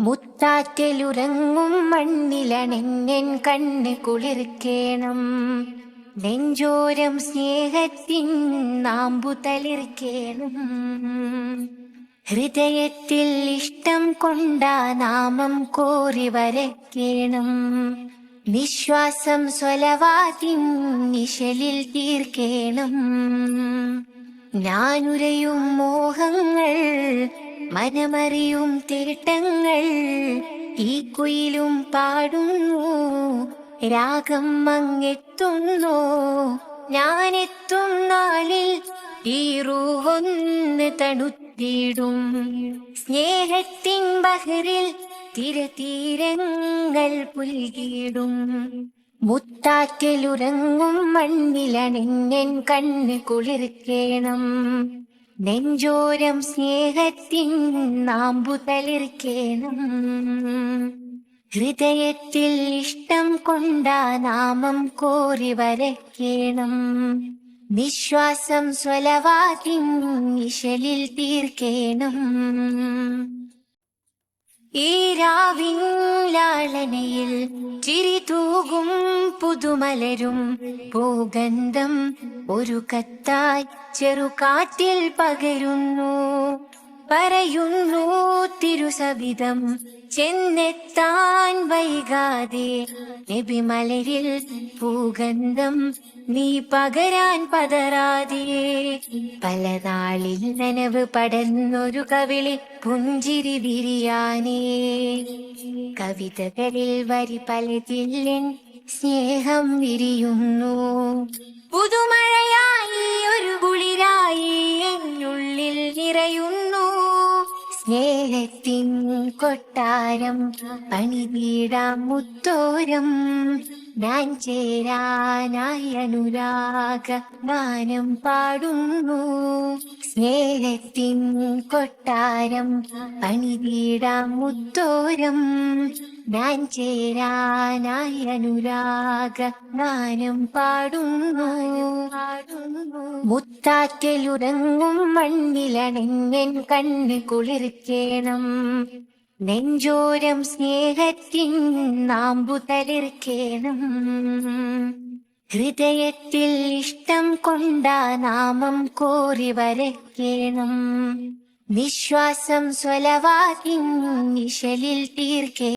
മുത്താറ്റലുറങ്ങും മണ്ണിലണെന്നെൻ കണ്ണ് കുളിർക്കേണം. നെഞ്ചോരം സ്നേഹത്തിൻ നാമ്പു തളിർക്കേണം. ഹൃദയത്തിൽ ഇഷ്ടം കൊണ്ടാ നാമം കോറി വരക്കേണം. നിശ്വാസം സ്വലവാതിൻ നിശലിൽ തീർക്കേണം. ഞാനുരയും മോഹങ്ങൾ മനമറിയും തേട്ടങ്ങൾ ഈ കുയിലും പാടുന്നു. രാഗം അങ്ങെത്തുന്നു. ഞാനെത്തും നാളിൽ ഈ റൂഹൊന്ന് തണുത്തിടും. സ്നേഹത്തിൻ ബഹറിൽ തിരതീരങ്ങൾ പുൽകിടും മുത്താറ്റിലുറങ്ങും മണ്ണിലണിഞ്ഞൻ കണ്ണ് കുളിർക്കേണം. നെഞ്ചോരം സ്നേഹത്തിൻ നാമ്പു തളിർക്കേണം. ഹൃദയത്തിൽ ഇഷ്ടം കൊണ്ടാ നാമം കോറി വരയ്ക്കേണം. നിശ്വാസം സ്വലവാതിൻ നിശലിൽ തീർക്കേണം. ഈ രാവിൻ ലാളനയിൽ ചിരി തൂകും പുതുമലരും. പൂഗന്ധം ഒരു കത്തായി ചെറുകാറ്റിൽ പകരുന്നു. പറയുന്നു തിരുസവിധം ചെന്നെത്താൻ വൈകാതെ നബിമലരിൽ പൂഗന്ധം നീ പകരാൻ പതറാതെ. പല നാളിൽ നനവ് പടർന്നൊരു കവിളി പുഞ്ചിരി വിരിയാനേ. കവിതകളിൽ വരി പലതില്ലൻ സ്നേഹം വിരിയുന്നു. പുതുമഴയായി ഒരു കുളിരായി എന്നുള്ളിൽ നിറയുന്നു. സ്നേഹത്തിൻ കൊട്ടാരം പണിതീടാ മുത്തോരം ഞാൻ ചേരാനായി അനുരാഗ ഗാനം പാടുന്നു. സ്നേഹത്തിൻ കൊട്ടാരം പണിതീടാ മുത്തോരം ഞാൻ ചേരാനായി അനുരാഗ ഗാനം പാടുന്നു. മുത്താറ്റലുറങ്ങും മണ്ണിലണങ്ങൻ കണ്ണ് കുളിർക്കേണം. നെഞ്ചോരം സ്നേഹത്തിൻ നാമ്പു തളിർക്കേണം. ഹൃദയത്തിൽ ഇഷ്ടം കൊണ്ട നാമം കോറി വരക്കേണം. നിശ്വാസം സ്വലവാകിൻ നിശലിൽ തീർക്കേ